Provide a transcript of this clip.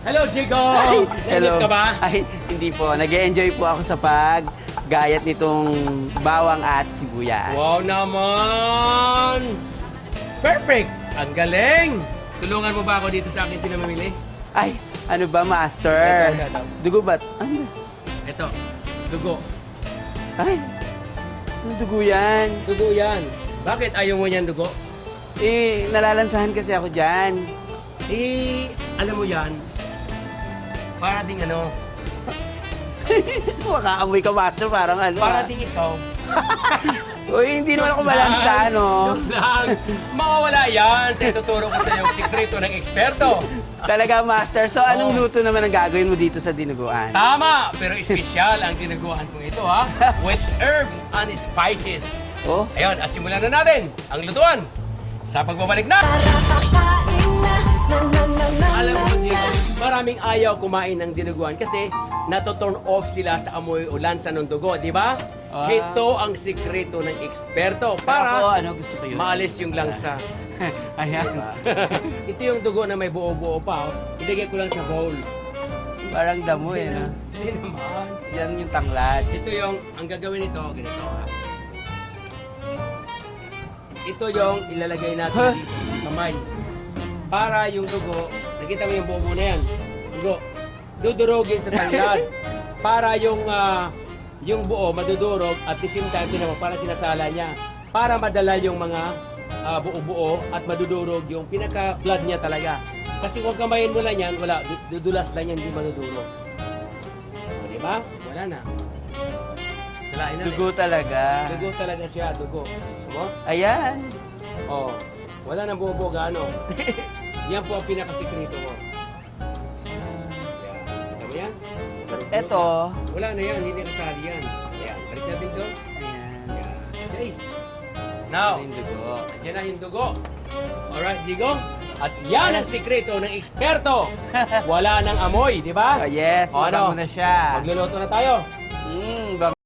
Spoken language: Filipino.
Hello, Jigo! Hello. Ka ba? Ay, hindi po. nag enjoy po ako sa paggayat nitong bawang at sibuyas. Wow naman! Perfect! Ang galing! Tulungan mo ba ako dito sa aking pinamimili? Ay, ano ba, master? Ito, ito, ito. Dugo ba? Ano? Ito, dugo. Ay, ano dugo yan? Dugo yan. Bakit ayaw mo niyan dugo? Eh, nalalansahan kasi ako dyan. Eh, alam mo yan, para ding ano, Makaamoy ka, master, parang ano. para ah. ding ikaw. Uy, hindi naman ako malansa, no? Jokes lang. Mawawala yan sa ituturo ko sa iyo sikreto ng eksperto. Talaga, master. So, anong Oo. luto naman ang gagawin mo dito sa dinuguan? Tama, pero espesyal ang dinuguan kong ito ha, with herbs and spices. Oh, Ayun, at simulan na natin ang lutuan. Sa pagbabalik na! Alam mo, Diego, maraming ayaw kumain ng dinuguan kasi nato-turn off sila sa amoy o lansa ng dugo, di ba? Ah. Ito ang sikreto ng eksperto ako, para ano gusto ko yun? maalis yung langsa. Ayan. Ito yung dugo na may buo-buo pa. Oh. Ilagay ko lang sa bowl. Parang damo eh, no? Hindi naman. Yan yung tanglad. Ito yung, ang gagawin nito, ganito ha. Ito yung ilalagay natin Huh? dito sa kamay. Para yung dugo, nakita mo yung buo na yan. Dugo, dudurogin sa tanglad. para yung ah, yung buo madudurog at the same time din naman para sinasala niya. Para madala yung mga ah, buo-buo at madudurog yung pinaka-blood niya talaga. Kasi kung kamayin mo lang yan, wala, du- dudulas lang yan, hindi madudurog. O, di ba? Wala na. Salain na. Dugo talaga. Dugo talaga siya, dugo. Gusto mo? Ayan. Oh, wala nang buo gaano. yan po ang pinakasikreto mo. Yan. Eto. Wala na yan, hindi kasali yan. Ayan, balik natin doon. Ayan. Yan. Okay. Now, Ito yung dugo. Diyan na yung dugo. Alright, Digo? At yan ang sikreto ng eksperto. Wala nang amoy, di ba? Oh, yes, O, ano? mo na siya. Magluluto na tayo.